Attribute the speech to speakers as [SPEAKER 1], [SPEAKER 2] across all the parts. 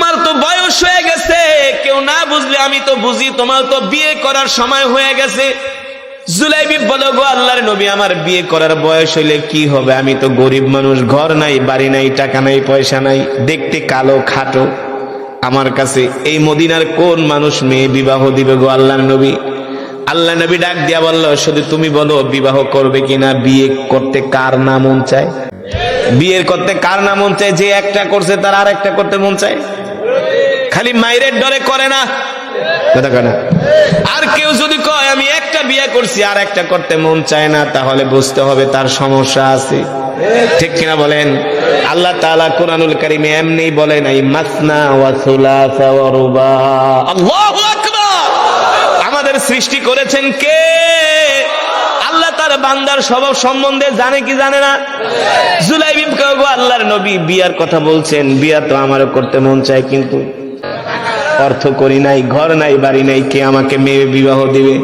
[SPEAKER 1] তোমার তো বয়স হয়ে গেছে। কেউ না বুঝলে আমি তো বুঝি, তোমার তো বিয়ে করার সময় হয়ে গেছে। গো, আল্লাহর নবী, আমার বিয়ে করার বয়স কি হবে? আমি তো গরিব মানুষ, ঘর নাই, বাড়ি নাই, টাকা নাই, পয়সা নাই, দেখতে কালো, খাটো। আমার কাছে এই মদিনার কোন মানুষ মেয়ে বিবাহ দিবে গো আল্লাহর নবী? নবী ডাক দিয়া বলল, শুধু তুমি বলো, বিবাহ করবে কিনা, বিয়ে করতে কার না মন চায়? বিয়ের করতে কার না মন চায়? যে একটা করছে, তার আর একটা করতে মন চায়? খালি মাইরের ডরে করে না। কথা কয় আর কেউ যদি কয় আমি একটা বিয়ে করছি আর একটা করতে মন চায় না তাহলে বুঝতে হবে তার সমস্যা আছে। ঠিক কিনা বলেন? আল্লাহ তাআলা কোরআনুল কারিমে এমনি বলেন এই মাসনা ওয়া সুলাসা ওয়া রুবা। আল্লাহু আকবার! আমাদের সৃষ্টি করেছেন কে? আল্লাহ তার বান্দার স্বভাব সম্বন্ধে জানে কি জানে না? জুলাইবি গো আল্লাহর নবী বিয়ার কথা বলছেন বিয়া তো আমারও করতে মন চায় কিন্তু। অর্থ করি নাই, ঘর নাই, বাড়ি নাই, কে আমাকে মেয়ে বিবাহ দিবে?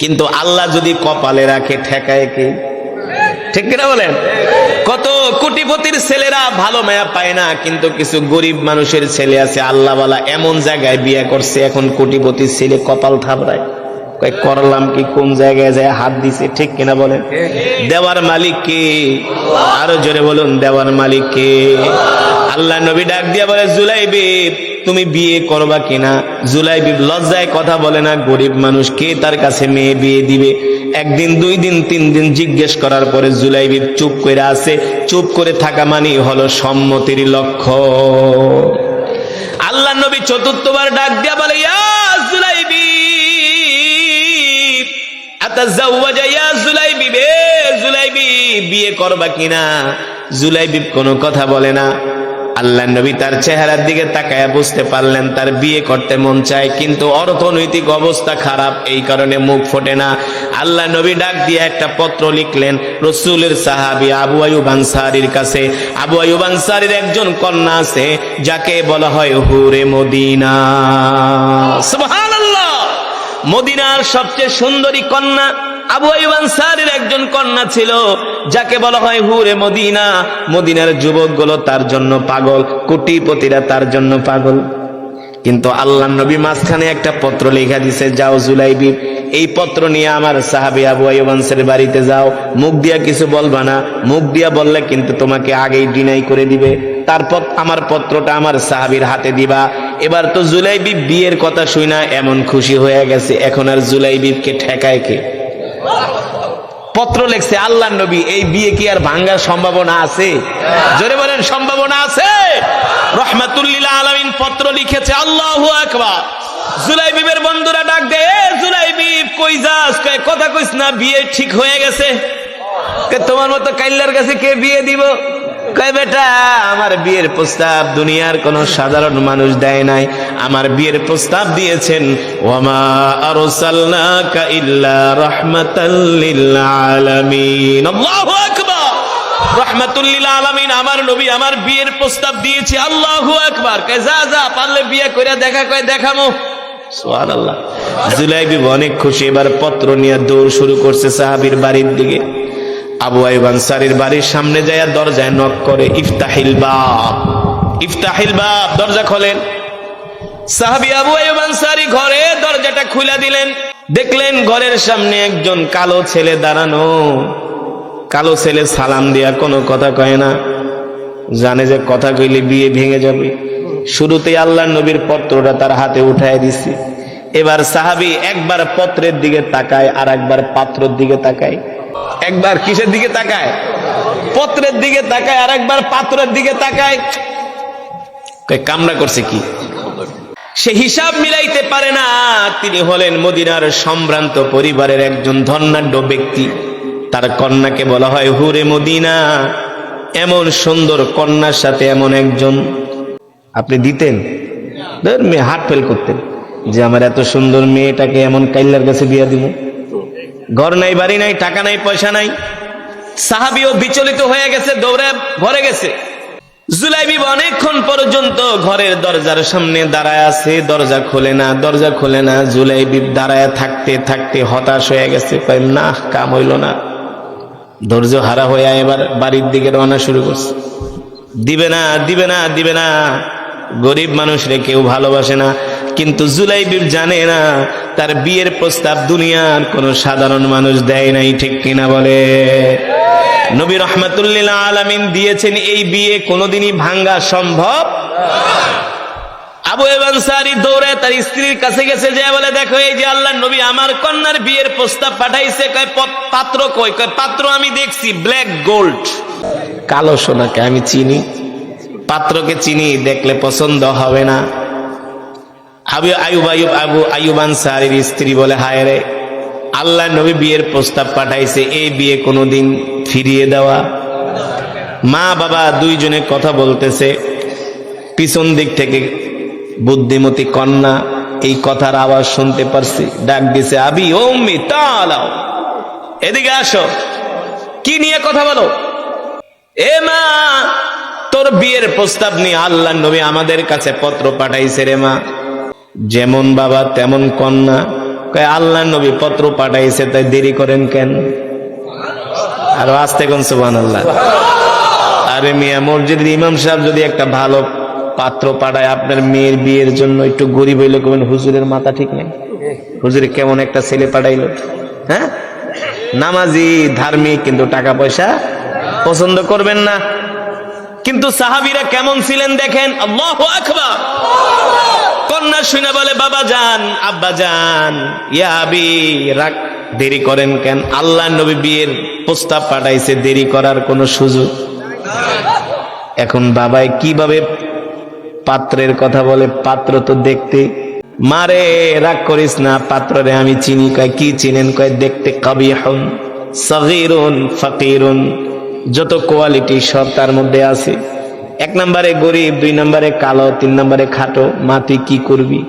[SPEAKER 1] কিন্তু আল্লাহ যদি কপালে রাখে, ঠেকায় কে? ঠিক কিনা বলেন? কত কোটিপতির ছেলেরা ভালো মায়া পায় না, কিন্তু কিছু গরিব মানুষের ছেলে আছে, আল্লাহওয়ালা এমন জায়গায় বিয়ে করছে, এখন কোটিপতির ছেলে কপাল থাবড়ায়। করলাম কি, কোন জায়গায় যায় হাত দিছে, ঠিক কিনা বলেন? দেওয়ার মালিক কে? আরও জোরে বলুন, দেওয়ার মালিক কে? আল্লাহ নবী ডাক দিয়া বলে জুলাইবি তুমি বিয়ে করবা কিনা? জুলাইবি লজ্জায় কথা বলে না গরিব মানুষ, কে তার কাছে মেয়ে বিয়ে দিবে? একদিন, দুই দিন, তিন দিন জিজ্ঞেস করার পরে জুলাইবি চুপ করে আছে। চুপ করে থাকা মানে হলো সম্মতির লক্ষ্য আল্লাহ নবী চতুর্থবার ডাক দিয়া বলে জুলাইবি জুলাইবি, বিয়ে করবা কিনা? জুলাইবি কোনো কথা বলে না। আল্লাহ নবী তার চেহারার দিকে তাকায় বুঝতে পারলেন, তার বিয়ে করতে মন চায়, কিন্তু অর্থনৈতিক অবস্থা খারাপ, এই কারণে মুখ ফোটে না। আল্লাহ নবী ডাক দিয়ে একটা পত্র লিখলেন, রসুলের সাহাবি আবু আয়ুব আনসারির কাছে। আবু আয়ুব আনসারির একজন কন্যা আছে, যাকে বলা হয় হুরে মদিনা। মদিনার সবচেয়ে সুন্দরী কন্যা আবু আইব আনসারীর একজন কন্যা ছিল, যাকে বলা হয় হুরে মদিনা। মদিনার যুবকগুলো তার জন্য পাগল, কোটিপতিরা তার জন্য পাগল। কিন্তু আল্লাহ নবী মাঝখানে একটা পত্র লেখা দিছে, যাও জুলাইবি এই পত্র নিয়ে আমার সাহাবি আবু আইব আনসারের বাড়িতে যাও। মুখ দিয়া কিছু বলবা না, মুখ দিয়া বললে কিন্তু তোমাকে আগেই ডিনাই করে দিবে। তারপর আমার পত্রটা আমার সাহাবির হাতে দিবা। এবার তো জুলাইবি বিয়ের কথা শুই না, এমন খুশি হয়ে গেছে। এখন আর জুলাইবিবকে ঠেকায় কে? পত্র লেখছে, আল্লাহ নবী, এই বিয়ে কি আর ভাঙ্গার সম্ভাবনা আছে? জোরে বলেন, সম্ভাবনা আছে। রহমাতুল্লিলা আলমিন পত্র লিখেছে, আল্লাহ জুলাইবিবের বন্ধুরা ডাক দে "এ জুলাইবিব, কই যাস? কথা কইস না, বিয়ে ঠিক হয়ে গেছে। তোমার মতো কাইল্লার কাছে কে বিয়ে দিব? আমার বিয়ের প্রস্তাব দুনিয়ার কোন সাধারণ মানুষ দেয় নাই। আমার বিয়ের প্রস্তাব দিয়েছেন আমার নবী আমার বিয়ের প্রস্তাব আকবার! যা বিয়ে দেখা, কয়, দেখামো। জুলাইবি অনেক খুশি, এবার পত্র নিয়ে দৌড় শুরু করছে সাহাবীর বাড়ির দিকে। আবু আইব আনসারির বাড়ির সামনে যায় দরজায় নক করে, ইফতাহিল বাপ ইফতাহিল বাপ দরজা খোলেন। সাহাবি আবু আইব আনসারি ঘরে দরজাটা খুলে দিলেন। দেখলেন ঘরের সামনে একজন কালো ছেলে দাঁড়ানো। কালো ছেলে সালাম দিয়া কোনো কথা কয় না। জানে যে কথা কইলে বিয়ে ভেঙে যাবে। শুরুতে আল্লাহ নবীর পত্রটা তার হাতে উঠায় দিছি। এবার সাহাবি একবার পত্রের দিকে তাকায় আর একবার পাত্রের দিকে তাকায়। একবার কিসের দিকে তাকায়? পত্রের দিকে তাকায় আর একবার পাত্রের দিকে তাকায়। কয়, কামনা করছে কি? সে হিসাব মিলাইতে পারে না। তিনি হলেন মদিনার সম্ভ্রান্ত পরিবারের একজন ধর্নাঢ্য ব্যক্তি। তার কন্যাকে বলা হয় হুরে মদিনা। এমন সুন্দর কন্যার সাথে এমন একজন। আপনি দিতেন? হাট ফেল করতেন। যে আমার এত সুন্দর মেয়েটাকে এমন কাইল্লার কাছে বিয়া দিব। ঘর নাই, বাড়ি নাই, টাকা নাই, পয়সা নাই। সাহাবিও বিচলিত হয়ে গেছে, দৌড়ে ঘরে গেছে। জুলাইবি অনেকক্ষণ পর্যন্ত ঘরের দরজার সামনে দাঁড়ায় আছে, দরজা খোলে না, দরজা খোলে না। জুলাইবি দাঁড়ায় থাকতে থাকতে হতাশ হয়ে গেছে না কাম হইল না। ধৈর্য হারা হয়ে এবার বাড়ির দিকে রওনা শুরু করছে। দিবে না দিবে না দিবে না। গরিব মানুষরে কেউ ভালোবাসে না। কিন্তু জুলাইবিব জানে না, তার বিয়ের প্রস্তাব দুনিয়ার কোন সাধারণ মানুষ দেয় নাই, ঠিক কিনা বলে? নবী রহমাতুল্লিল আলামিন দিয়েছেন, এই বিয়ে কোনোদিনই ভাঙ্গা সম্ভব আবু এবানসারি দৌড়ে তার স্ত্রীর কাছে গেছে, যে বলে, দেখো, এই যে আল্লাহ নবী আমার কন্যার বিয়ের প্রস্তাব পাঠাইছে, কয় পাত্র কই? কয়, পাত্র আমি দেখছি, ব্ল্যাক গোল্ড। কালো সোনাকে আমি চিনি। পাত্রকে চিনি দেখলে পছন্দ হবে না। আবু আয়ুব আয়ুব আবু আয়ুব আনসারির স্ত্রী বলে, হায় রে, আল্লাহ নবী বিয়ের প্রস্তাব পাঠাইছে, এই বিয়ে কোনোদিন ফিরিয়ে দেওয়া। মা বাবা দুইজনে কথা বলতেছে, পিছন দিক থেকে বুদ্ধিমতী কন্যা এই কথার আওয়াজ শুনতে পারছি, ডাক দিছে, আবি ওম্মি তালাও, এদিকে আসো, কি নিয়ে কথা বলো? এ মা তোর বিয়ের প্রস্তাব নিয়ে আল্লাহ নবী আমাদের কাছে পত্র পাঠাইছে রে মা। যেমন বাবা, তেমন কন্যা। কয়, আল্লাহ নবী পত্র পাঠাইছে, তাই দেরি করেন কেন? আর আসতে কোন সুবান আল্লাহ আরে মিয়া, মসজিদের ইমাম সাহেব যদি একটা ভালো পাত্র পাঠায়, আপনার মেয়ের বিয়ের জন্য একটু গরিব হইলে কেমন হুজুরের মাথা ঠিক নেই। হুজুরে কেমন একটা ছেলে পাঠাইলো। হ্যাঁ? নামাজি, ধার্মিক, কিন্তু টাকা পয়সা পছন্দ করবেন না। কিন্তু সাহাবিরা কেমন ছিলেন দেখেন? কন্যা শুনে বলে, বাবা যান, আব্বা যান। ইয়াবি রাখ দেরি করেন কেন? আল্লাহ নবী বিয়ের প্রস্তাব পাঠাইছে, দেরি করার কোনো সুযোগ? এখন বাবাই কীভাবে পাত্রের কথা বলে, পাত্র তো দেখতে মারে, রাগ করিস না, পাত্ররে আমি চিনি। কয়, কি চিনেন? কয়, দেখতে কবি হন সগিরুন, ফকিরুন। যত কোয়ালিটি সব তার মধ্যে আছে। এক নম্বরে গরিব, দুই নম্বরে কালো, তিন নম্বরে খাটো মা তুই কি করবি?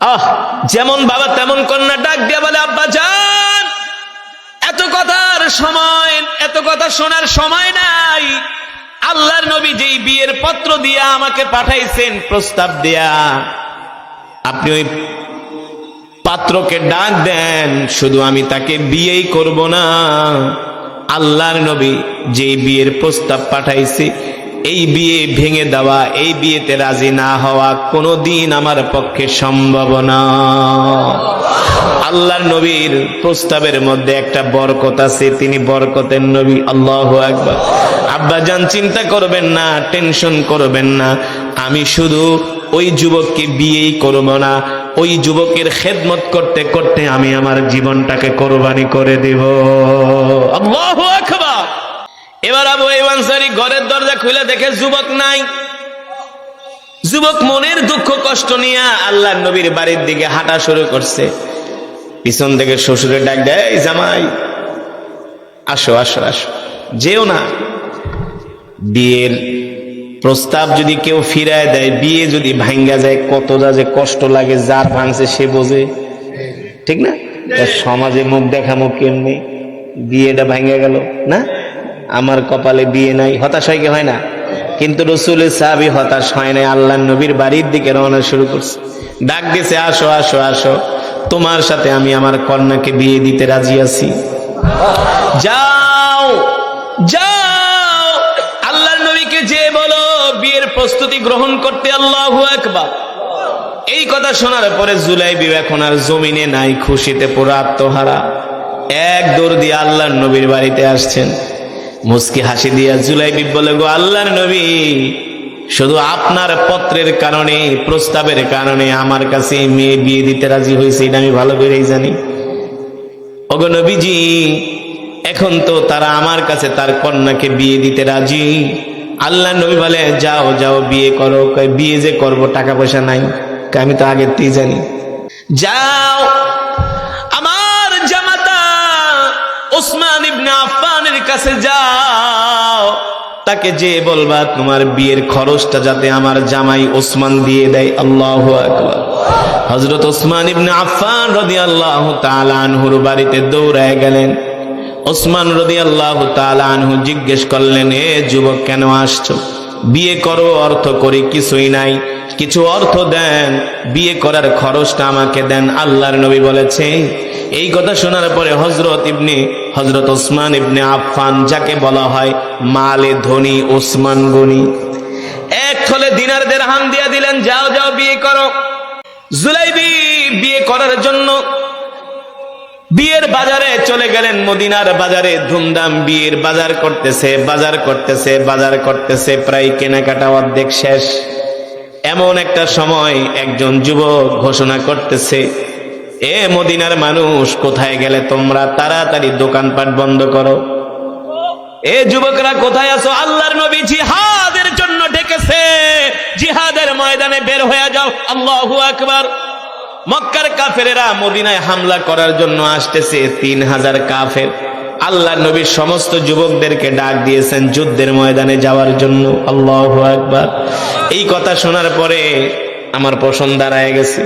[SPEAKER 1] আহ, যেমন বাবা তেমন কন্যা ডাক দিয়া বলে, আব্বা যান এত কথার সময়, এত কথা শোনার সময় নাই। আল্লাহর নবী যেই বিয়ের পত্র দিয়া আমাকে পাঠাইছেন, প্রস্তাব দেয়া আপনি ওই পাত্রকে ডাক দেন, শুধু আমি তাকে বিয়েই করব না। আল্লাহর নবী যেই বিয়ের প্রস্তাব পাঠাইছে, এই বিয়ে ভেঙে দেওয়া, এই বিয়েতে রাজি না হওয়া কোনোদিন আমার পক্ষে সম্ভব না। আল্লাহর নবীর প্রস্তাবের মধ্যে একটা বরকত আছে, তিনি বরকতের নবী, আল্লাহ একবার আব্বা যান চিন্তা করবেন না, টেনশন করবেন না, আমি শুধু ওই যুবককে বিয়েই করব না ওই যুবকের খেদমত করতে করতে আমি আমার জীবনটাকে কোরবানি করে দিব। এবার আবু আনসারি ঘরের দরজা খুলে দেখে যুবক নাই। যুবক মনের দুঃখ কষ্ট নিয়ে আল্লাহ নবীর বাড়ির দিকে হাঁটা শুরু করছে। পিছন থেকে শ্বশুরের ডাক দেয় জামাই, আসো আসো আসো। যেও না। বিয়ের প্রস্তাব যদি কেউ ফিরায় দেয়, বিয়ে যদি ভাঙ্গা যায়, কতটা যে কষ্ট লাগে, যার ভাঙছে সে বোঝে। ঠিক না? সমাজে মুখ দেখামো কেমনি? বিয়েটা ভাঙ্গা গেল, না? আমার কপালে বিয়ে নাই, হতাশ হয় কি হয় না? কিন্তু রসুলের সাহাবি হতাশ হয় নাই আল্লাহ নবীর বাড়ির দিকে রওনা শুরু করছে। ডাক দিছে, আসো আসো আসো। তোমার সাথে আমি আমার কন্যাকে বিয়ে দিতে রাজি আছি। যাও যাও। প্রস্তুতি গ্রহণ করতে আল্লাহু একবার এই কথা শোনার পরে জুলাই এখন আর জমিনে নাই, খুশিতে পুরো আত্মহারা। এক দৌড় দিয়ে আল্লাহর নবীর বাড়িতে আসছেন। মুস্কি হাসি দিয়া জুলাই বলে, গো আল্লাহর নবী, শুধু আপনার পত্রের কারণে, প্রস্তাবের কারণে আমার কাছে মেয়ে বিয়ে দিতে রাজি হয়েছে, এটা আমি ভালো করেই জানি। ওগো নবীজি, এখন তো তারা আমার কাছে তার কন্যাকে বিয়ে দিতে রাজি। আল্লাহ নবী বলে, যাও যাও, বিয়ে করো। বিয়ে যে করব টাকা পয়সা নাই আমি তো আগের থেকেই জানি। যাও, আমার জামাতা ওসমান ইবনে আফফানের কাছে যাও। তাকে যে বলবা, তোমার বিয়ের খরচটা যাতে আমার জামাই ওসমান দিয়ে দেয়। আল্লাহ আকবার। হজরত ওসমান ইবনে আফান রদি আল্লাহ আনহুর বাড়িতে দৌড়ায় গেলেন। ওসমান রদি আল্লাহ আনহু জিজ্ঞেস করলেন, এ যুবক, কেন আসছো? বিয়ে করো, অর্থ করি কিছুই নাই। কিছু অর্থ দেন, বিয়ে করার খরচটা আমাকে দেন। আল্লাহর নবী বলেছে, এই কথা শোনার পরে হজরত ইবনে হজরত ওসমান ইবনে আফফান যাকে বলা হয় মালে ধনী ওসমান গনি, এক থলে দিনার দেড়হাম দিয়ে দিলেন, যাও যাও, বিয়ে করো। জুলাইবি বিয়ে করার জন্য বিয়ের বাজারে চলে গেলেন, মদিনার বাজারে ধুমধাম বিয়ের বাজার করতেছে বাজার করতেছে বাজার করতেছে, প্রায় কেনাকাটা অর্ধেক শেষ। এমন একটা সময় একজন যুবক ঘোষণা করতেছে, এ মদিনার মানুষ, কোথায় গেলে তোমরা তাড়াতাড়ি দোকানপাট বন্ধ করো? এ যুবকরা, কোথায় আছো? আল্লাহর নবী জিহাদের জন্য ডেকেছে। জিহাদের ময়দানে বের হয়ে যাও। আল্লাহু আকবার। মক্কার কাফেরেরা মদিনায় হামলা করার জন্য আসতেছে তিন হাজার কাফের। আল্লাহ নবীর সমস্ত যুবকদেরকে ডাক দিয়েছেন যুদ্ধের ময়দানে যাওয়ার জন্য। আল্লাহ একবার এই কথা শোনার পরে আমার পছন্দ দাঁড়ায় গেছে।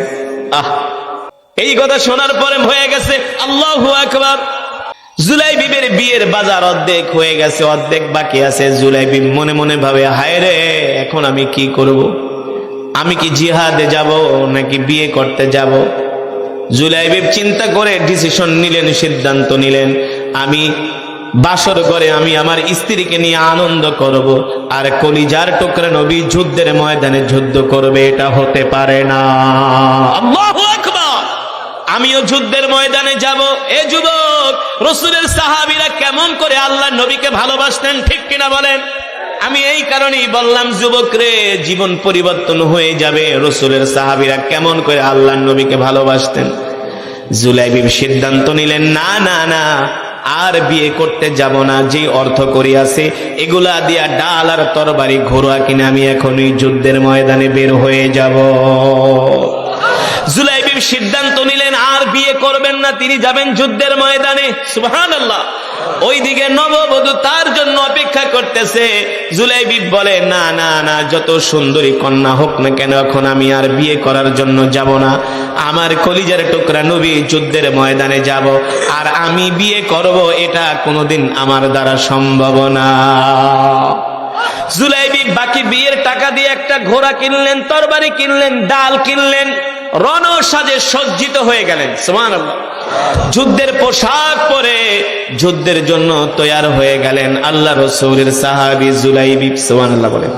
[SPEAKER 1] আহ! এই কথা শোনার পরে হয়ে গেছে। আল্লাহ একবার জুলাই বিবের বিয়ের বাজার অর্ধেক হয়ে গেছে, অর্ধেক বাকি আছে। জুলাই বিব মনে মনে ভাবে হায় রে এখন আমি কি করব। আমি কি জিহাদে যাব নাকি বিয়ে করতে যাব? জুলাইবিব চিন্তা করে ডিসিশন নিলেন সিদ্ধান্ত নিলেন। আমি বাসর করে আমি আমার স্ত্রীকে নিয়ে আনন্দ করব আর কলিজার টুকরা নবী যুদ্ধের ময়দানে যুদ্ধ করবে এটা হতে পারে না। আমিও যুদ্ধের ময়দানে যাব। এ যুবক রসুলের সাহাবিরা কেমন করে আল্লাহ নবীকে ভালোবাসতেন ঠিক কিনা বলেন? আমি এই কারণেই বললাম যুবক রে জীবন পরিবর্তন হয়ে যাবে। রসুলের সাহাবিরা কেমন করে আল্লাহ নবীকে ভালোবাসতেন। জুলাইবিব সিদ্ধান্ত নিলেন, না না না, আর বিয়ে করতে যাব না, যে অর্থ করি আছে এগুলা দিয়া ডাল আর তরবারি ঘোড়া কিনে আমি এখনই যুদ্ধের ময়দানে বের হয়ে যাব। জুলাইবিব সিদ্ধান্ত নিলেন, আর বিয়ে করবেন না, তিনি যাবেন যুদ্ধের ময়দানে। সুবহান আল্লাহ ওইদিকে নববধূ তার জন্য অপেক্ষা করতেছে। জুলাইবিব বলে, না না না, যত সুন্দরী কন্যা হোক না কেন, এখন আমি আর বিয়ে করার জন্য যাব না। আমার কলিজার টুকরা নবী যুদ্ধের ময়দানে যাব, আর আমি বিয়ে করব, এটা কোনোদিন আমার দ্বারা সম্ভব না। জুলাইবি বাকি বিয়ের টাকা দিয়ে একটা ঘোড়া কিনলেন, তরবারি কিনলেন, ডাল কিনলেন। রণ সাজে সজ্জিত হয়ে গেলেন। সুমান যুদ্ধের পোশাক পরে যুদ্ধের জন্য তৈয়ার হয়ে গেলেন আল্লাহ রসৌলের সাহাবি জুলাইবি সুমান আল্লাহ বলেন।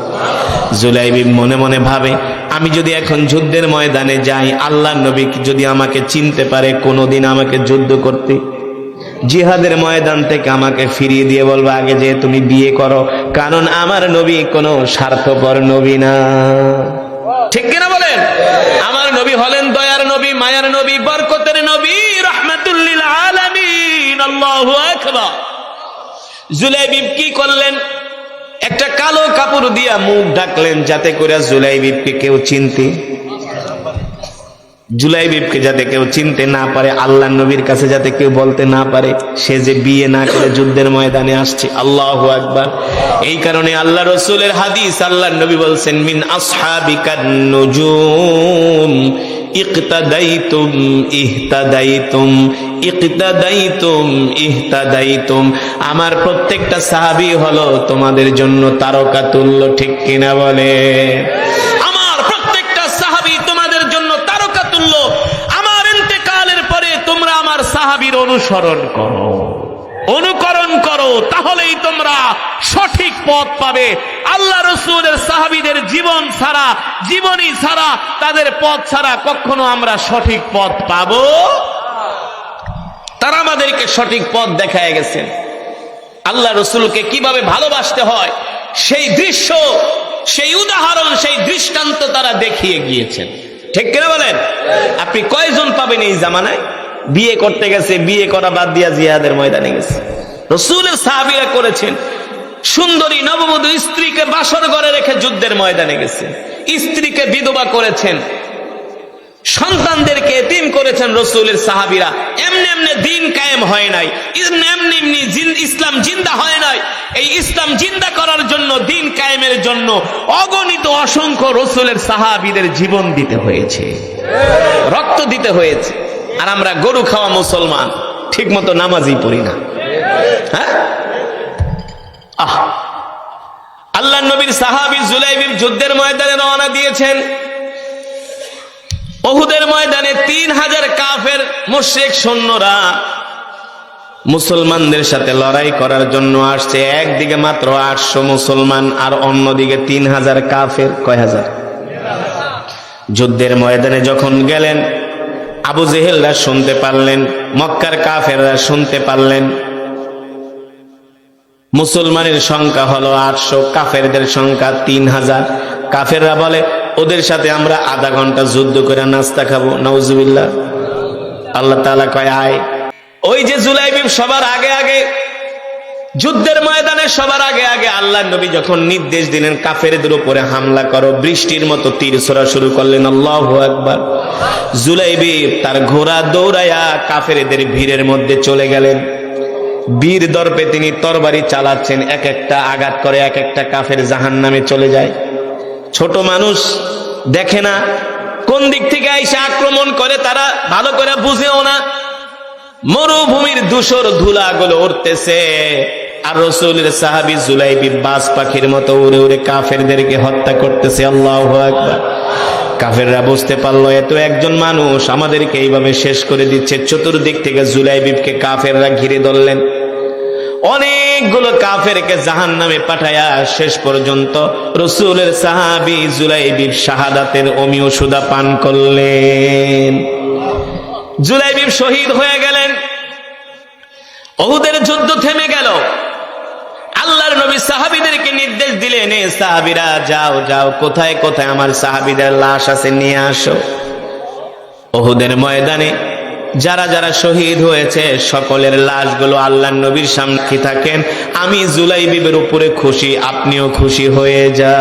[SPEAKER 1] জুলাইবি মনে মনে ভাবে, আমি যদি এখন যুদ্ধের ময়দানে যাই, আল্লাহ নবী যদি আমাকে চিনতে পারে কোনোদিন আমাকে যুদ্ধ করতে? জিহাদের ময়দান থেকে আমাকে ফিরিয়ে দিয়ে বলব, আগে যে তুমি বিয়ে করো, কারণ আমার নবী কোনো স্বার্থপর নবী না। ঠিক কিনা বলেন? হলেন দয়ার নবী, মায়ার নবী, বরকতের নবী, রহমাতুল্লিল জুলাইবিব কি করলেন? একটা কালো কাপড় দিয়া মুখ ঢাকলেন যাতে করে জুলাইবিবকে কেউ চিনতে, জুলাইবিবকে যাতে কেউ চিনতে না পারে, আল্লাহ নবীর কাছে যাতে কেউ বলতে না পারে, সে যে বিয়ে না করে যুদ্ধের ময়দানে আসছে, আল্লাহ আকবার। এই কারণে আল্লাহ রসুলের হাদিস, আল্লাহ নবী বলছেন, মিন আসহাবিকান নুজুম ইকতাদাইতুম, ইহতাদাইতুম ইকতাদাইতুম, ইহতাদাইতুম। আমার প্রত্যেকটা সাহাবী হলো তোমাদের জন্য তারকা তুল্য, ঠিক কিনা বলে? আমার প্রত্যেকটা সাহাবী তোমাদের জন্য তারকা তুল্য। আমার ইন্তেকালের পরে তোমরা আমার সাহাবীর অনুসরণ করো। অনুকরণ করো, তাহলেই তোমরা সঠিক পথ পাবে। আল্লাহ রসুলের সাহাবিদের জীবন ছাড়া, জীবনী ছাড়া, তাদের পথ ছাড়া কখনো আমরা সঠিক পথ পাবো? তারা আমাদেরকে সঠিক পথ দেখায় গেছেন। আল্লাহ রসুলকে কীভাবে ভালোবাসতে হয়, সেই দৃশ্য, সেই উদাহরণ, সেই দৃষ্টান্ত তারা দেখিয়ে গিয়েছেন। ঠিক কিনা বলেন? আপনি কয়জন পাবেন এই জামানায়? বিয়ে করতে গেছে, বিয়ে করা বাদ দিয়া জিয়াদের ময়দানে গেছে। রসুলের সাহাবিরা করেছেন, সুন্দরী নববধূ স্ত্রীকে বাসর ঘরে রেখে যুদ্ধের ময়দানে গেছে। স্ত্রীকে বিধবা করেছেন, সন্তানদেরকে এতিম করেছেন রসুলের সাহাবিরা। এমনি এমনি দিন কায়েম হয় নাই, এমনি এমনি ইসলাম জিন্দা হয় নাই। এই ইসলাম জিন্দা করার জন্য, দিন কায়েমের জন্য অগণিত অসংখ্য রসুলের সাহাবিদের জীবন দিতে হয়েছে। রক্ত দিতে হয়েছে। আর আমরা গরু খাওয়া মুসলমান ঠিক মতো নামাজই পড়ি না। হ্যাঁ? আল্লাহ নবীর সাহাবি জুলাইবির যুদ্ধের ময়দানে রওনা দিয়েছেন। ওহুদের ময়দানে তিন হাজার কাফের মুশ্রিক সৈন্যরা মুসলমানদের সাথে লড়াই করার জন্য আসছে। একদিকে মাত্র আটশো মুসলমান আর অন্যদিকে তিন হাজার কাফের। কয় হাজার? যুদ্ধের ময়দানে যখন গেলেন আবু জেহেলরা শুনতে পারলেন, মক্কার কাফেররা শুনতে পারলেন। মুসলমানের সংখ্যা হলো আটশো, কাফেরদের সংখ্যা তিন হাজার। কাফেররা বলে, ওদের সাথে আমরা আধা ঘণ্টা যুদ্ধ করে নাস্তা খাব নওজুবিল্লাহ আল্লাহ তালা কয়, আয়। ওই যে জুলাইবিব সবার আগে আগে যুদ্ধের ময়দানে সবার আগে আগে আল্লাহ নবী যখন নির্দেশ দিলেন, কাফেরদের উপরে হামলা করো, বৃষ্টির মতো তীর ছোড়া শুরু করলেন, আল্লাহ একবার জুলাইবি তার ঘোড়া দৌড়াইয়া কাফেরদের ভিড়ের মধ্যে চলে গেলেন। বীর দর্পে তিনি তরবারি চালাচ্ছেন, এক একটা আঘাত করে এক একটা কাফের জাহান নামে চলে যায়। ছোট মানুষ দেখে না, কোন দিক থেকে এসে আক্রমণ করে তারা ভালো করে বুঝেও না। মরুভূমির ধূসর ধুলাগুলো উঠতেছে আর রসুলের সাহাবি জুলাইবি বাস পাখির মতো উড়ে উড়ে কাফেরদেরকে হত্যা করতেছে, আল্লাহ কাফেররা বুঝতে পারল এত একজন মানুষ, আমাদেরকে এইভাবে শেষ করে দিচ্ছে। চতুর্দিক থেকে জুলাইবিবকে কাফেররা ঘিরে ধরলেন। অনেকগুলো কাফেরকে জাহান নামে পাঠায়া শেষ পর্যন্ত রসুলের সাহাবি জুলাইবিব শাহাদাতের অমিও সুদা পান করলেন। জুলাইবিব শহীদ হয়ে গেলেন। অহুদের যুদ্ধ থেমে গেল। আল্লাহর নবী সাহাবিদেরকে নির্দেশ দিলেন, এ সাহাবিরা, যাও যাও, কোথায় কোথায় আমার সাহাবিদের লাশ আছে, নিয়ে আসো। অহুদের ময়দানে যারা যারা শহীদ হয়েছে, সকলের লাশগুলো আল্লাহ নবীর সামনে থাকেন। আমি জুলাই বিবের উপরে খুশি, আপনিও খুশি হয়ে যা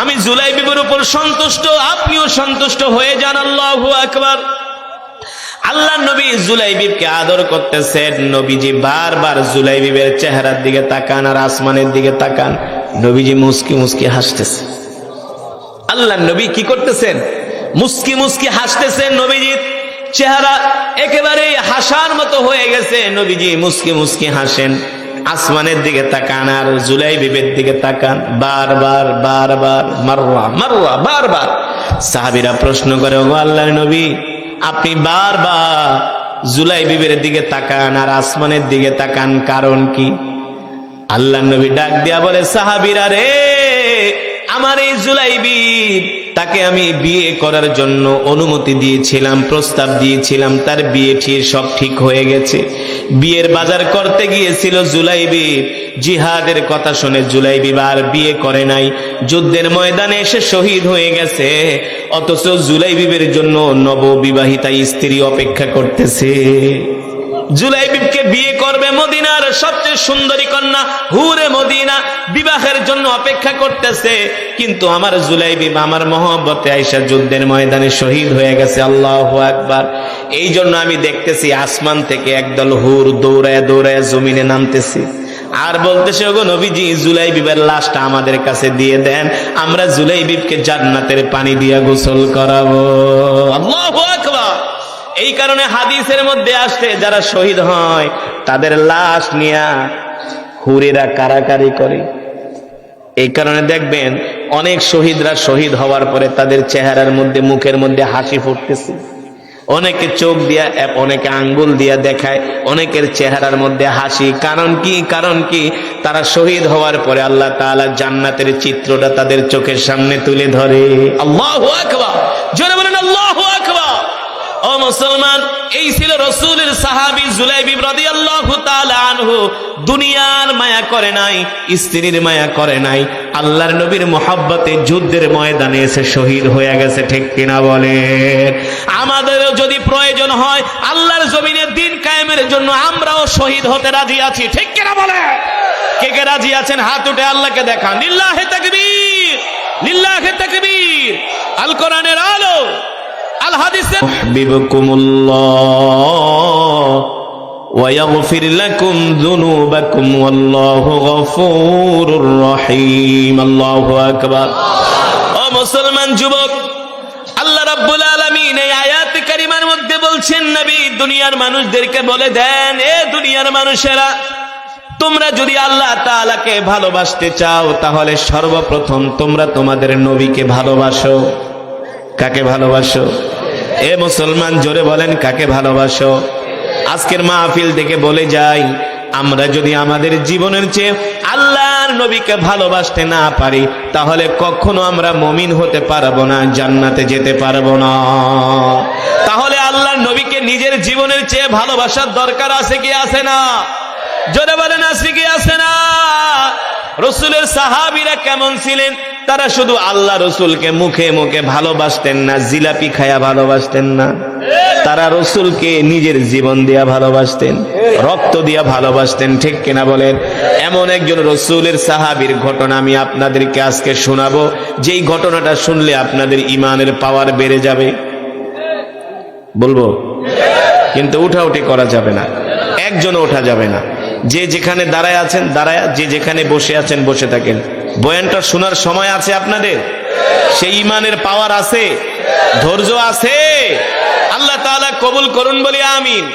[SPEAKER 1] আমি জুলাই বিবের উপর সন্তুষ্ট, আপনিও সন্তুষ্ট হয়ে যান, আল্লাহু আকবার। আল্লাহ নবী জুলাইবিবকে আদর করতেছেন, নবীজি বারবার জুলাইবিবের চেহারার দিকে তাকান আর আসমানের দিকে তাকান। নবীজি মুসকি মুস্কি হাসতেছে। আল্লাহ নবী কি করতেছেন? মুসকি মুস্কি হাসতেছেন, নবীজির চেহারা একেবারে হাসার মতো হয়ে গেছে। নবীজি মুসকি মুস্কি হাসেন, আসমানের দিকে তাকান আর জুলাই বিবের দিকে তাকান। বারবার বারবার, মারওয়া মারওয়া, বারবার। সাহাবিরা প্রশ্ন করে ও আল্লাহ নবী আপনি বারবার জুলাই বিবের দিকে তাকান আর আসমানের দিকে তাকান, কারণ কি? আল্লাহ নবী ডাক দিয়া বলে, সাহাবিরা রে, আমার এই জুলাইবি তাকে আমি বিয়ে করার জন্য অনুমতি দিয়েছিলাম, প্রস্তাব দিয়েছিলাম, তার বিয়ে ঠিক সব ঠিক হয়ে গেছে। বিয়ের বাজার করতে গিয়েছিল জুলাইবি, জিহাদের কথা শুনে জুলাইবি আর বিয়ে করে নাই। যুদ্ধের ময়দানে এসে শহীদ হয়ে গেছে, অথচ জুলাইবিবের জন্য নববিবাহিতা স্ত্রী অপেক্ষা করতেছে। জুলাইবিবকে বিয়ে করবে মদিনার সবচেয়ে সুন্দরী কন্যা হুরে মদিনা, বিবাহের জন্য অপেক্ষা করতেছে। কিন্তু আমার জুলাইবিব আমার মহব্বতে আইসা যুদ্ধের ময়দানে শহীদ হয়ে গেছে, আল্লাহ আকবার। এই জন্য আমি দেখতেছি আসমান থেকে একদল হুর দৌড়ায় দৌড়ায় জমিনে নামতেছি। আর বলতেছে, ওগো নবীজি জুলাই বিবের লাশটা আমাদের কাছে দিয়ে দেন, আমরা জুলাই বিবকে জান্নাতের পানি দিয়ে গোসল করাবো। আল্লাহু আকবার। এই কারণে হাদিসের মধ্যে আসছে যারা শহীদ হয়, তাদের লাশ নিয়া হুরেরা কারাকারি করে। এই কারণে দেখবেন, অনেক শহীদরা শহীদ হওয়ার পরে তাদের চেহারার মধ্যে, মুখের মধ্যে হাসি ফুটতেছে। অনেকে চোখ দিয়া, অনেকে আঙ্গুল দিয়া দেখায়, অনেকের চেহারার মধ্যে হাসি। কারণ কি? কারণ কি? তারা শহীদ হওয়ার পরে আল্লাহ তাআলা জান্নাতের চিত্রটা তাদের চোখের সামনে তুলে ধরে। আল্লাহু জোরে বলেন, আল্লাহু মুসলমান, এই ছিল রসুলের সাহাবি জুলাইবি রাদিয়াল্লাহু তাআলা আনহু। দুনিয়ার মায়া করে নাই, স্ত্রীর মায়া করে নাই। আল্লাহর নবীর মোহাব্বতে যুদ্ধের ময়দানে এসে শহীদ হয়ে গেছে, ঠিক কিনা বলে আমাদেরও যদি প্রয়োজন হয়, আল্লাহর জমিনের দিন কায়েমের জন্য আমরাও শহীদ হতে রাজি আছি, ঠিক কিনা বলে কে কে রাজি আছেন? হাত উঠে আল্লাহকে দেখান। লিল্লাহে তাকবীর লিল্লাহে তাকবীর। আল কোরআনের আলো। আল হাদিসের يحببكم الله ويغفر لكم ذنوبكم والله غفور رحيم الله أكبر ও মুসলমান যুবক আল্লাহ রাব্বুল আলামিন এই আয়াত কারিমার মধ্যে বলছেন নবী দুনিয়ার মানুষদেরকে বলে দেন এ দুনিয়ার মানুষেরা তোমরা যদি আল্লাহ তাআলাকে ভালোবাসতে চাও তাহলে সর্বপ্রথম তোমরা তোমাদের নবীকে ভালোবাসো কাকে ভালোবাসো? এ মুসলমান জোরে বলেন, কাকে ভালোবাসো? আজকের মাহফিল থেকে বলে যাই, আমরা যদি আমাদের জীবনের চেয়ে আল্লাহর নবীকে ভালোবাসতে না পারি, তাহলে কখনো আমরা মমিন হতে পারব না, জান্নাতে যেতে পারব না। তাহলে আল্লাহর নবীকে নিজের জীবনের চেয়ে ভালোবাসার দরকার আছে কি আছে না? জোরে বলেন, আছে কি আছে না? রসুলের সাহাবিরা কেমন ছিলেন? তারা শুধু আল্লাহ রসুলকে মুখে মুখে ভালোবাসতেন না, জিলাপি খায়া ভালোবাসতেন না। তারা রসুলকে নিজের জীবন দিয়া ভালোবাসতেন, রক্ত দিয়া ভালোবাসতেন, ঠিক কিনা বলেন? এমন একজন রসুলের সাহাবির ঘটনা আমি আপনাদেরকে আজকে শোনাবো। যেই ঘটনাটা শুনলে আপনাদের ইমানের পাওয়ার বেড়ে যাবে। বলব? কিন্তু উঠাউঠি করা যাবে না। একজনও ওঠা যাবে না। যে যেখানে দাঁড়ায় আছেন, দাঁড়ায়, যে যেখানে বসে আছেন, বসে থাকেন। বয়ানটা শোনার সময় আছে আপনাদের সেই ইমানের পাওয়ার আছে ধৈর্য আছে আল্লাহ তাআলা কবুল করুন বলি আমিন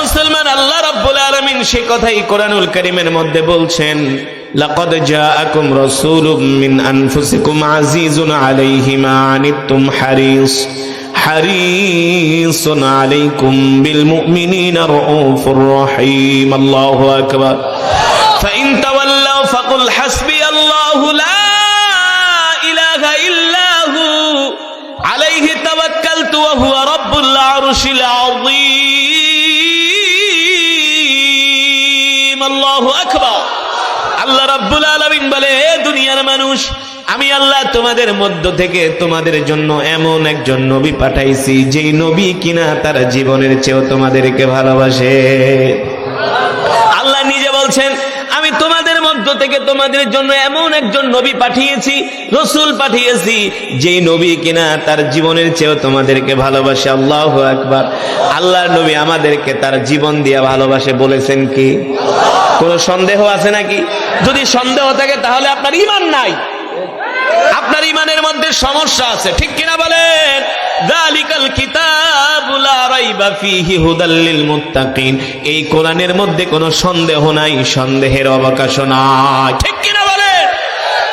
[SPEAKER 1] মুসলমান আল্লাহ রাব্বুল আলামিন সে কথাই কোরআনুল কারীমের মধ্যে বলছেন লাকাদ জাআকুম রাসূলুম মিন আনফুসিকুম আজিজুন আলাইহি মা আনিতুম হারিস حريص عليكم بالمؤمنين رؤوف رحيم الله أكبر فإن تولوا فقل حسبي রব্বুল আরশিল আযীম। আল্লাহু আকবার। আল্লাহ রাব্বুল আলামিন বলে হে দুনিয়ার মানুষ, আমি আল্লাহ তোমাদের মধ্য থেকে তোমাদের জন্য এমন একজন নবী পাঠাইছি, যেই নবী কিনা তার জীবনের চেয়েও তোমাদেরকে ভালোবাসে। থেকে তোমাদের জন্য এমন একজন নবী পাঠিয়েছি, রসুল পাঠিয়েছি, যে নবী কিনা তার জীবনের চেয়েও তোমাদেরকে ভালোবাসে। আল্লাহ একবার আল্লাহর নবী আমাদেরকে তার জীবন দিয়ে ভালোবাসে বলেছেন কি? কোনো সন্দেহ আছে নাকি? যদি সন্দেহ থাকে তাহলে আপনার ইমান নাই। ইমানের মধ্যে সমস্যা আছে। ঠিক কিনা বলেন? এই কোরআনের মধ্যে কোনো সন্দেহ নাই, সন্দেহের অবকাশ নাই। ঠিক কিনা বলেন?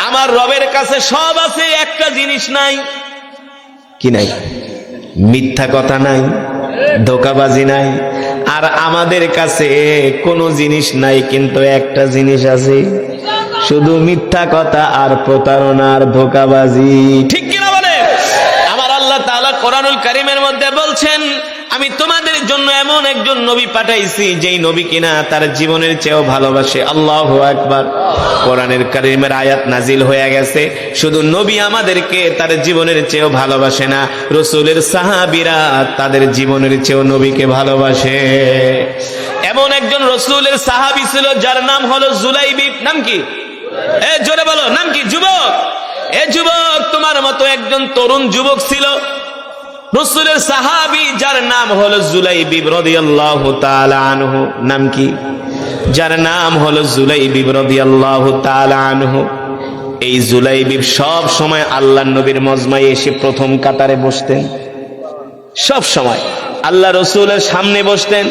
[SPEAKER 1] আমার রবের কাছে সব আছে, একটা জিনিস নাই। কি নাই? মিথ্যা কথা নাই, ধোকাবাজি নাই। আর আমাদের কাছে কোনো জিনিস নাই, কিন্তু একটা জিনিস আছে। শুধু মিথ্যা কথা আর প্রতারণার ধোকাবাজি। ঠিক কিনা বলে? আমার আল্লাহ তাআলা কোরআনুল কারীমের মধ্যে বলছেন, আমি তোমাদের জন্য এমন একজন নবী পাঠাইছি, যেই নবী কিনা তার জীবনের চেয়েও ভালোবাসে। আল্লাহ একবার কোরআনের কারিমের আয়াত নাজিল হয়ে গেছে। শুধু নবী আমাদেরকে তার জীবনের চেয়েও ভালোবাসে না, রসুলের সাহাবিরা তাদের জীবনের চেয়েও নবীকে ভালোবাসে। এমন একজন রসুলের সাহাবি ছিল, যার নাম হলো জুলাইবি নাম কি? জোরে বলো, নাম কি? যুবক। এ, যুবক, তোমার মতো একজন তরুণ যুবক ছিল। রসুলের সাহাবি, যার নাম হলো জুলাই রাদিয়াল্লাহু তাআলা আনহু। নাম কি? যার নাম হলো জুলাইবি রাদিয়াল্লাহু তাআলা আনহু। এই জুলাইবি সব সময় আল্লাহ নবীর মজমায় এসে প্রথম কাতারে বসতেন। সব সময় আল্লাহ রসুলের সামনে বসতেন।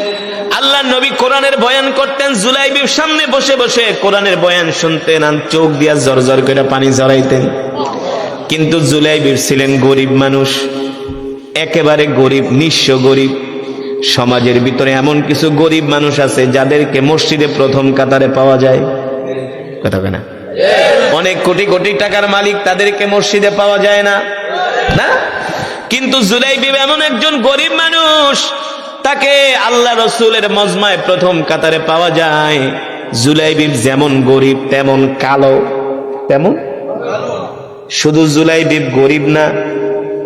[SPEAKER 1] আল্লাহ নবী কোরআনের বয়ান করতেন জুলাইবির সামনে বসে বসে কোরআনের বয়ান শুনতেন আর চোখ দিয়া জর্জর করে পানি জড়াইতেন কিন্তু জুলাইবির ছিলেন গরিব মানুষ, একেবারে গরিব, নিঃস্ব গরিব। সমাজের ভিতরে এমন কিছু গরিব মানুষ আছে যাদেরকে মসজিদে প্রথম কাতারে পাওয়া যায়। কথা কেনা অনেক কোটি কোটি টাকার মালিক তাদেরকে মসজিদে পাওয়া যায় না। কিন্তু জুলাইবিব এমন একজন গরিব মানুষ তাকে আল্লাহ রসুলের মজমায় প্রথম কাতারে পাওয়া যায়। জুলাইবিব যেমন গরিব, তেমন কালো। তেমন? শুধু জুলাইবিব গরিব না,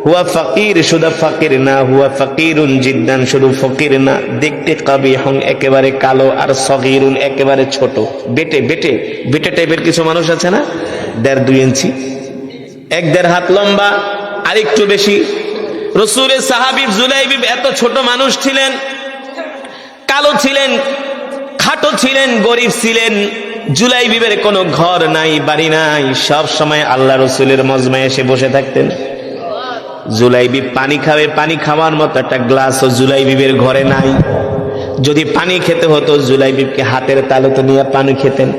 [SPEAKER 1] হুয়া ফকির শুধু ফকির না, হুয়া ফকিরুন জিদ্দান শুধু ফকির না, দেখতে কাবি হং একেবারে কালো আর সগিরুন একেবারে ছোট। বেটে বেটে বেটে টাইপের কিছু মানুষ আছে না? দেড় দুই ইঞ্চি। এক দেড় হাত লম্বা আর একটু বেশি। রসুলের সাহাবিব জুলাইবিব এত ছোট মানুষ ছিলেন, কালো ছিলেন, খাটো ছিলেন, গরিব ছিলেন জুলাইবিবের কোনো ঘর নাই, বাড়ি নাই, সব সময় আল্লাহ রসুলের মজমায় এসে বসে থাকতেন। জুলাইবিব পানি খাবে, পানি খাওয়ার মতো একটা গ্লাসও জুলাইবিবের ঘরে নাই। যদি পানি খেতে হতো জুলাইবিবকে হাতের তালুতে নিয়ে পানি খেতেন।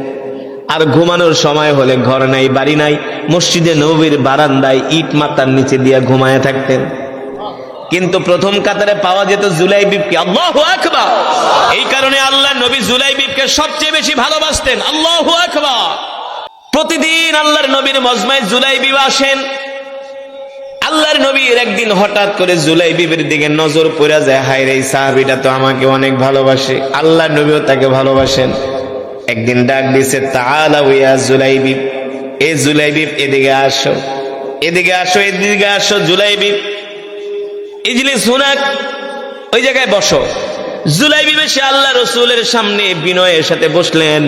[SPEAKER 1] আর ঘুমানোর সময় হলে ঘর নাই, বাড়ি নাই, মসজিদে নবীর বারান্দায় ইট মাতার নিচে দিয়ে ঘুমায় থাকতেন। কিন্তু প্রথম কাতারে পাওয়া যেত জুলাই বিবকে আল্লাহ আকবার। এই কারণে আল্লাহ নবী জুলাই বিবকে সবচেয়ে বেশি ভালোবাসতেন। আল্লাহ আকবার। প্রতিদিন আল্লাহর নবীর মজমায় জুলাই বিব আসেন। আল্লাহর নবীর একদিন হঠাৎ করে জুলাই বিবির দিকে নজর পড়ে যায়, হায় রে সাহাবিটা তো আমাকে অনেক ভালোবাসে। আল্লাহ নবীও তাকে ভালোবাসেন। একদিন ডাক দিছে তাআলা ওয়া জুলাইবিব। এ জুলাইবিব, এদিকে আসো। এদিকে আসো এদিকে আসো, জুলাইবিব। ইজলি সুনাক ওই জায়গায় বসো। জুলাইবিব এসে আল্লাহ রসুলের সামনে বিনয়ের সাথে বসলেন।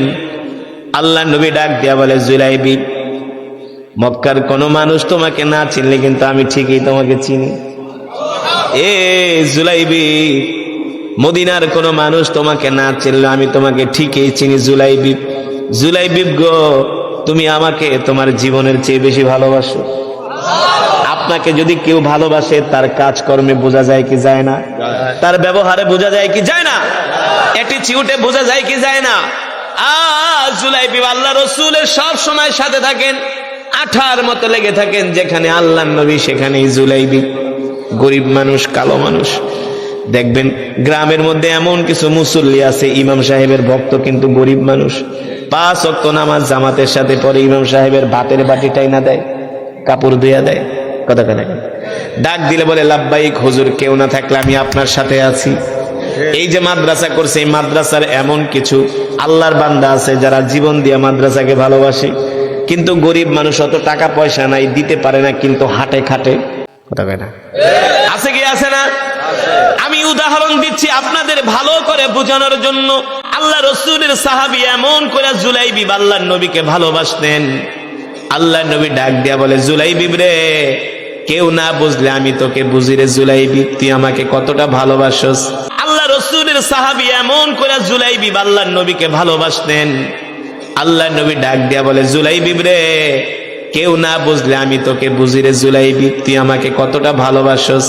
[SPEAKER 1] আল্লাহ নবী ডাক দিয়া বলে, জুলাইবি, মক্কার কোনো মানুষ তোমাকে না চিনলে কিন্তু আমি ঠিকই তোমাকে চিনি। এ জুলাইবি, মদিনার কোনো মানুষ তোমাকে না চিনলে আমি তোমাকে ঠিকই চিনি, জুলাইবি। জুলাইবিব গো, তুমি আমাকে তোমার জীবনের চেয়ে বেশি ভালোবাসো। আপনাকে যদি কেউ ভালোবাসে, তার কাজকর্মে বোঝা যায় কি যায় না? তার ব্যবহারে বোঝা যায় কি যায় না? অ্যাটিচিউডে বোঝা যায় কি যায় না? সব সময় সাথে থাকেন, আঠার মতো লেগে থাকেন, যেখানে আল্লাহ নবী, সেখানেই গরিব মানুষ, কালো মানুষ। দেখবেন গ্রামের মধ্যে এমন কিছু মুসল্লি আছে, ইমাম সাহেবের ভক্ত কিন্তু গরিব মানুষ। পাঁচ অক্ত নামাজ জামাতের সাথে পরে ইমাম সাহেবের ভাতের বাটিটাই না দেয়, কাপড় ধুইয়া দেয়। কথা কথা ডাক দিলে বলে লাভবাহিক হুজুর, কেউ না থাকলে আমি আপনার সাথে আছি। এই যে মাদ্রাসা করছে, এই মাদ্রাসার এমন কিছু আল্লাহর বান্দা আছে যারা জীবন দিয়ে মাদ্রাসাকে ভালোবাসে। কিন্তু গরিব মানুষ অত টাকা পয়সা নাই, দিতে পারে না, কিন্তু হাটে খাটে। কথা আছে কি, আছে না? আমি উদাহরণ দিচ্ছি আপনাদের ভালো করে বোঝানোর জন্য। আল্লাহ রসুলের সাহাবি এমন করে জুলাইবি আল্লাহ নবীকে ভালোবাসতেন। আল্লাহ নবী ডাক দিয়া বলে, জুলাইবি রে কেউ না বুঝলে আমি তোকে বুঝি রে জুলাইবি। তুই আমাকে কতটা ভালোবাসস। আল্লাহ রসুলের সাহাবি এমন করে জুলাইবি আল্লাহ নবীকে ভালোবাসতেন। আল্লাহ নবী ডাক দিয়া বলে জুলাইবি রে কেউ না বুঝলে আমি তোকে বুঝি রে জুলাইবি। তুই আমাকে কতটা ভালোবাসস।